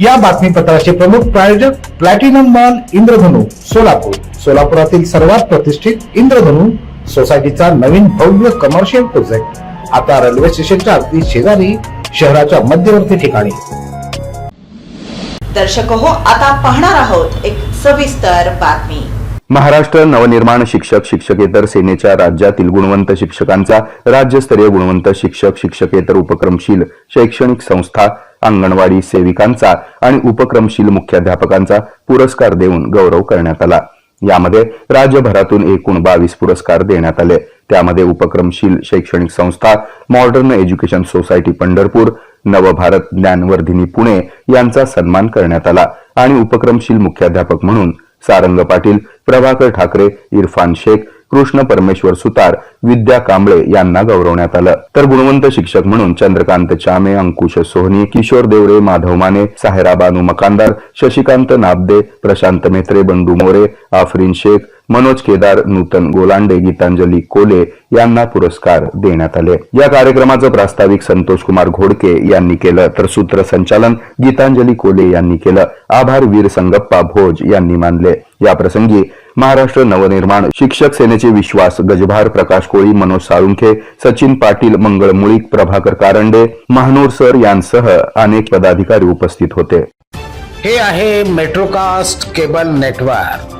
या बातमीपत्राचे प्रमुख प्रायोजक प्लॅटिनम मॉल इंद्रधनु सोलापूर. सोलापुरातील सर्वात प्रतिष्ठित इंद्रधनु सोसायटीचा नवीन भव्य कमर्शियल प्रोजेक्ट आता रेल्वे स्टेशनच्या अगदी शेजारी शहराच्या मध्यवर्ती ठिकाणी. दर्शक हो आता पाहणार आहोत एक सविस्तर बातमी. महाराष्ट्र नवनिर्माण शिक्षक शिक्षकेतर सेनेच्या राज्यातील गुणवंत शिक्षकांचा राज्यस्तरीय गुणवंत शिक्षक शिक्षकेतर उपक्रमशील शैक्षणिक संस्था अंगणवाडी सेविकांचा आणि उपक्रमशील मुख्याध्यापकांचा पुरस्कार देऊन गौरव करण्यात आला. यामध्ये राज्यभरातून एकूण बावीस पुरस्कार देण्यात आले. त्यामध्ये उपक्रमशील शैक्षणिक संस्था modern education society Pandharpur Navbharat Dnyanvardhini Pune यांचा सन्मान करण्यात आला आणि उपक्रमशील मुख्याध्यापक म्हणून सारंग पाटील प्रभाकर ठाकरे इरफान शेख कृष्ण परमेश्वर सुतार विद्या कांबळे यांना गौरवण्यात आलं. तर गुणवंत शिक्षक म्हणून चंद्रकांत चामे अंकुश सोहनी किशोर देवरे माधव माने साहेरा बानू मकानदार शशिकांत नाबदे प्रशांत मेत्रे बंडू मोरे आफरीन शेख मनोज केदार नूतन गोलांडे गीतांजली कोले यांना पुरस्कार देण्यात आले. या कार्यक्रमाचं प्रास्ताविक संतोष कुमार घोडके यांनी केलं तर सूत्रसंचालन गीतांजली कोले यांनी केलं आभार वीर संगप्पा भोज यांनी मानले. या प्रसंगी महाराष्ट्र नवनिर्माण शिक्षक सेनेचे विश्वास गजभार प्रकाश कोळी मनोज साळुंखे सचिन पाटील मंगळ मुळीक प्रभाकर कारंडे महानोर सर यांसह अनेक पदाधिकारी उपस्थित होते. हे आहे मेट्रोकास्ट केबल नेटवर्क.